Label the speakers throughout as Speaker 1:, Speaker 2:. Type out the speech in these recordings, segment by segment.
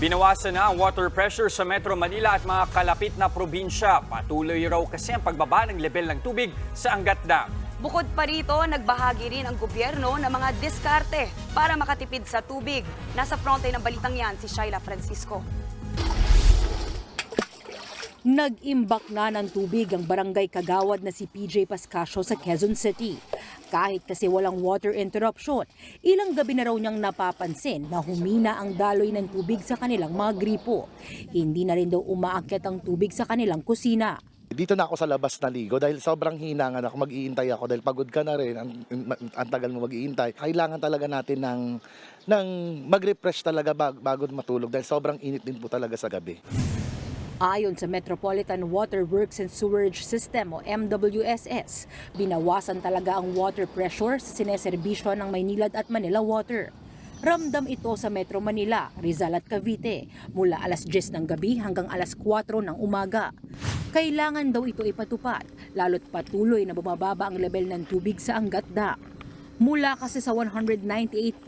Speaker 1: Binawasan na ang water pressure sa Metro Manila at mga kalapit na probinsya. Patuloy raw kasi ang pagbaba ng level ng tubig sa Angat Dam.
Speaker 2: Bukod pa rito, nagbahagi rin ang gobyerno ng mga diskarte para makatipid sa tubig. Nasa frontline ng balitang yan si Shaila Francisco.
Speaker 3: Nag-imbak na ng tubig ang barangay Kagawad na si PJ Pascasio sa Quezon City. Kahit kasi walang water interruption, ilang gabi na raw niyang napapansin na humina ang daloy ng tubig sa kanilang mga gripo. Hindi na rin daw umaakyat ang tubig sa kanilang kusina.
Speaker 4: Dito na ako sa labas naligo dahil sobrang hinangan ako, mag-iintay ako dahil pagod ka na rin, ang, ang tagal mo mag-iintay. Kailangan talaga natin ng, ng mag-refresh talaga bago matulog dahil sobrang init din po talaga sa gabi.
Speaker 3: Ayon sa Metropolitan Water Works and Sewerage System o MWSS, binawasan talaga ang water pressure sa sineserbisyo ng Maynilad at Manila Water. Ramdam ito sa Metro Manila, Rizal at Cavite mula alas 10 ng gabi hanggang alas 4 ng umaga. Kailangan daw ito ipatupad, lalo't patuloy na bumababa ang level ng tubig sa Angat Dam. Mula kasi sa 198.44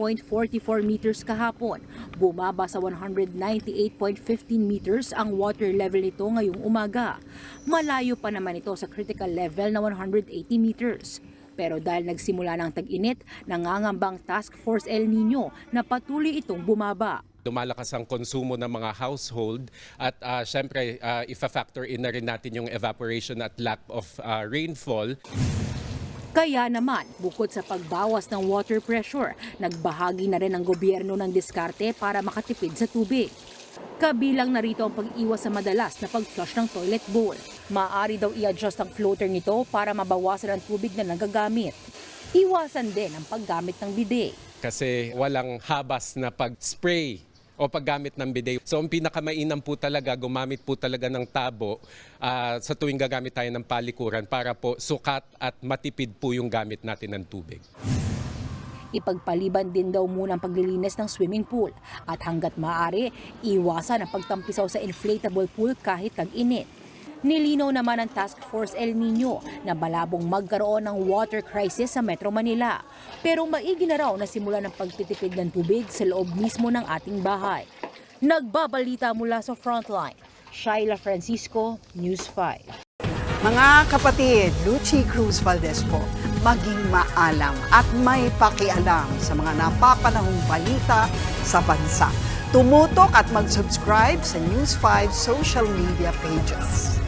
Speaker 3: meters kahapon, bumaba sa 198.15 meters ang water level nito ngayong umaga. Malayo pa naman ito sa critical level na 180 meters. Pero dahil nagsimula ng tag-init, nangangambang Task Force El Nino na patuloy itong bumaba.
Speaker 5: lumalakas ang konsumo ng mga household at uh, syempre uh, ifa-factor in na rin natin yung evaporation at lack of uh, rainfall.
Speaker 3: Kaya naman, bukod sa pagbawas ng water pressure, nagbahagi na rin ang gobyerno ng diskarte para makatipid sa tubig. Kabilang na rito ang pag-iwas sa madalas na pag-flush ng toilet bowl. Maaari daw i-adjust ang floater nito para mabawasan ang tubig na nagagamit. Iwasan din ang paggamit ng bidet.
Speaker 5: kasi walang habas na pag-spray o paggamit ng bidet. So ang pinakamainam po talaga, gumamit po talaga ng tabo ah, sa tuwing gagamit tayo ng palikuran para po sukat at matipid po yung gamit natin ng tubig.
Speaker 3: Ipagpaliban din daw muna ang paglilinis ng swimming pool at hanggat maaari, iwasan ang pagtampisaw sa inflatable pool kahit tag-init. Nilinaw naman ng Task Force El Nino na malabong magkaroon ng water crisis sa Metro Manila. Pero maigi na raw na simula ng pagtitipid ng tubig sa loob mismo ng ating bahay. Nagbabalita mula sa Frontline, Shaila Francisco, News 5.
Speaker 6: Mga kapatid, Lucy Cruz Valdez po, maging maalam at may pakialam sa mga napapanahong balita sa bansa. Tumutok at mag-subscribe sa News 5 social media pages.